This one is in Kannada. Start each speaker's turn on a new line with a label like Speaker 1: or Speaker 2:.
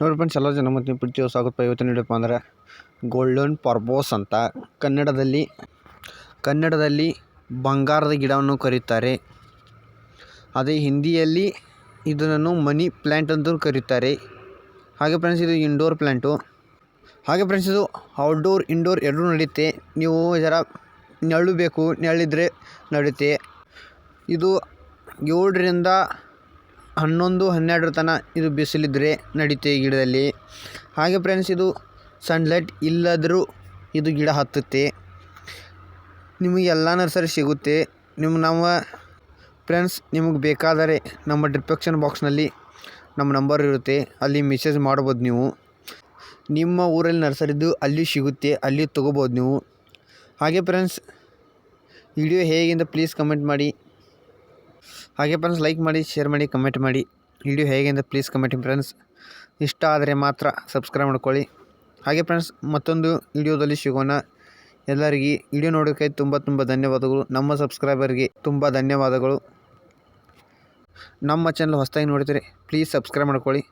Speaker 1: ನೋಡಿ ಫ್ರೆಂಡ್ಸ್ ಎಲ್ಲ ಜನ ಮತ್ತು ಪ್ರೀತಿಯು ಸ್ವಾಗತ ಇವತ್ತಿನ ಹಿಡಿಯಪ್ಪ ಅಂದ್ರೆ ಗೋಲ್ಡನ್ ಪರ್ಬೋಸ್ ಅಂತ. ಕನ್ನಡದಲ್ಲಿ ಕನ್ನಡದಲ್ಲಿ ಬಂಗಾರದ ಗಿಡವನ್ನು ಕರೀತಾರೆ. ಅದೇ ಹಿಂದಿಯಲ್ಲಿ ಇದನ್ನು ಮನಿ ಪ್ಲ್ಯಾಂಟ್ ಅಂತ ಕರೀತಾರೆ. ಹಾಗೆ ಫ್ರೆಂಡ್ಸ್ ಇದು ಇಂಡೋರ್ ಪ್ಲ್ಯಾಂಟು ಹಾಗೆ ಫ್ರೆಂಡ್ಸ್ ಇದು ಔಟ್ಡೋರ್ ಇಂಡೋರ್ ಎರಡೂ ನಡೆಯುತ್ತೆ ನೀವು ಜರ ನೆರಳು ಬೇಕು ನೆರಳಿದ್ರೆ ನಡೆಯುತ್ತೆ ಇದು ಏಳರಿಂದ ಹನ್ನೊಂದು ಹನ್ನೆರಡರ ತನ ಇದು ಬಿಸಿಲಿದ್ದರೆ ನಡೀತೆ ಗಿಡದಲ್ಲಿ. ಹಾಗೆ ಫ್ರೆಂಡ್ಸ್ ಇದು ಸನ್ಲೈಟ್ ಇಲ್ಲದರೂ ಇದು ಗಿಡ ಹತ್ತುತ್ತೆ. ನಿಮಗೆ ಎಲ್ಲ ನರ್ಸರಿ ಸಿಗುತ್ತೆ. ನಿಮ್ಮ ನಮ್ಮ ಫ್ರೆಂಡ್ಸ್ ನಿಮಗೆ ಬೇಕಾದರೆ ನಮ್ಮ ಡಿಸ್ಕ್ರಿಪ್ಷನ್ ಬಾಕ್ಸ್ನಲ್ಲಿ ನಮ್ಮ ನಂಬರ್ ಇರುತ್ತೆ. ಅಲ್ಲಿ ಮೆಸೇಜ್ ಮಾಡ್ಬೋದು ನೀವು. ನಿಮ್ಮ ಊರಲ್ಲಿ ನರ್ಸರಿದ್ದು ಅಲ್ಲಿ ಸಿಗುತ್ತೆ, ಅಲ್ಲಿ ತೊಗೋಬೋದು ನೀವು. ಹಾಗೆ ಫ್ರೆಂಡ್ಸ್ ವಿಡಿಯೋ ಹೇಗೆಂದು ಪ್ಲೀಸ್ ಕಮೆಂಟ್ ಮಾಡಿ. ಹಾಗೆ ಫ್ರೆಂಡ್ಸ್ ಲೈಕ್ ಮಾಡಿ ಶೇರ್ ಮಾಡಿ ಕಮೆಂಟ್ ಮಾಡಿ. ವಿಡಿಯೋ ಹೇಗೆ ಪ್ಲೀಸ್ ಕಮೆಂಟ್ ಫ್ರೆಂಡ್ಸ್ ಇಷ್ಟ ಆದರೆ ಮಾತ್ರ ಸಬ್ಸ್ಕ್ರೈಬ್ ಮಾಡ್ಕೊಳ್ಳಿ. ಹಾಗೆ ಫ್ರೆಂಡ್ಸ್ ಮತ್ತೊಂದು ವಿಡಿಯೋದಲ್ಲಿ ಸಿಗೋಣ. ಎಲ್ಲರಿಗೆ ವಿಡಿಯೋ ನೋಡೋಕ್ಕೆ ತುಂಬ ತುಂಬ ಧನ್ಯವಾದಗಳು. ನಮ್ಮ ಸಬ್ಸ್ಕ್ರೈಬರ್ಗೆ ತುಂಬ ಧನ್ಯವಾದಗಳು. ನಮ್ಮ ಚಾನಲ್ ಹೊಸದಾಗಿ ನೋಡ್ತೀರಿ ಪ್ಲೀಸ್ ಸಬ್ಸ್ಕ್ರೈಬ್ ಮಾಡ್ಕೊಳ್ಳಿ.